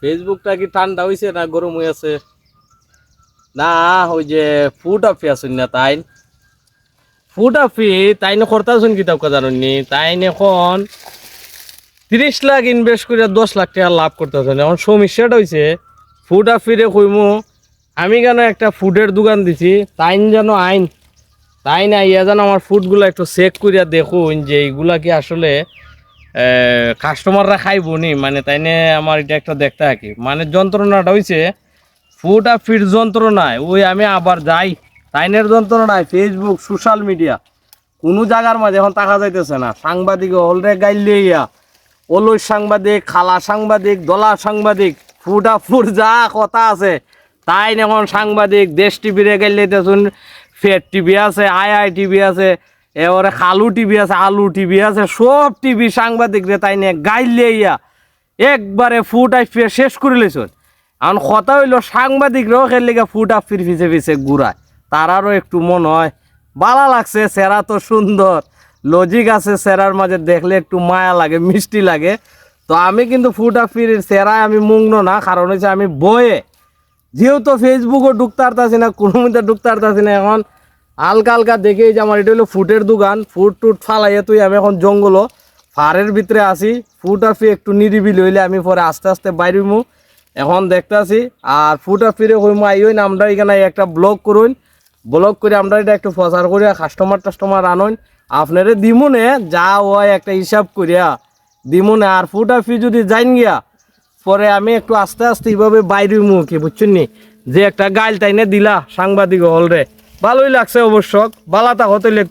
ফেসবুকটা কি ঠান্ডা হইছে না গরম হয়ে আছে? না, ওই যে ফুড আপি আসুন না তাই ফুড আপি তাই না করতেছুন কিতাব কা জানুননি? তাই এখন তিরিশ লাখ ইনভেস্ট করে দশ লাখ টাকা লাভ করতে করতেছেন। এখন সমস্যাটা হয়েছে ফুড আপিরে কইমু, আমি কেন একটা ফুডের দোকান দিছি, তাইন যেন আইন তাই না ইয়া যেন আমার ফুডগুলো একটু চেক করিয়া দেখুন যে এইগুলা কি আসলে কাস্টমাররা খাইব নি মানে তাই নিয়ে আমার এটা একটা দেখতে থাকি মানে যন্ত্রণাটা ফুড আর ফিড যন্ত্রণায়, ওই আমি আবার যাই, তাইনের যন্ত্রণায় ফেসবুক সোশ্যাল মিডিয়া কোনো জায়গার মাঝে এখন তাকা যাইতেছে না। সাংবাদিক অলরে গাইলে ইয়া ওলই সাংবাদিক, খালা সাংবাদিক, দলা সাংবাদিক ফুডা ফুড যা কথা আছে তাই এখন সাংবাদিক, দেশ টিভিরে গাইলে দেখুন ফের টিভি আছে আই আই টিভি আছে এবারে খালু টিভি আছে, আলু টিভি আছে, সব টিভি সাংবাদিক রে তাই নিয়ে গাইলে ইয়া। একবারে ফুট আইফিয়ে শেষ করে লেছুন এখন কথা হইল সাংবাদিকরাও খেললে ফুড আফির পিছে পিছে ঘুরায়। তারারও একটু মন হয়। ভালো লাগছে, সেরা তো সুন্দর। লজিক আছে সেরার মাঝে, দেখলে একটু মায়া লাগে, মিষ্টি লাগে। তো আমি কিন্তু ফুড আফির সেরায় আমি মুগ্ন না, কারণ হচ্ছে আমি বয়ে যেহেতু ফেসবুকও ঢুকতে পারতাছি না, কোনো মধ্যে ঢুকতে না, এখন হালকা হালকা দেখেই যে আমার, এটা হলো ফুটের দোকান। ফুট টুট ফালাইয়া তুই, আমি এখন জঙ্গলও। ফারের ভিতরে আসি ফুট আফি একটু নিরিবিলি হইলে আমি পরে আস্তে আস্তে বাইরিমু। এখন দেখতাছি, আর ফুট আফিরে হইমু আইই না, আমরা এখানে একটা ব্লগ করুন। ব্লগ করে আমরা এটা একটু প্রচার করিয়া কাস্টমার টাস্টমার আনুন। আপনারে দিমুনে, যা হয় একটা হিসাব করিয়া। দিমুনে, আর ফুট আফি যদি যাইন গিয়া, পরে আমি একটু আস্তে আস্তে এইভাবে বাইরে মুখে বুঝছেন নি? যে একটা গাইল তাইনে দিলা সাংবাদিক হল রে ভালোই লাগছে অবশ্য। বালাতা হতে লেখ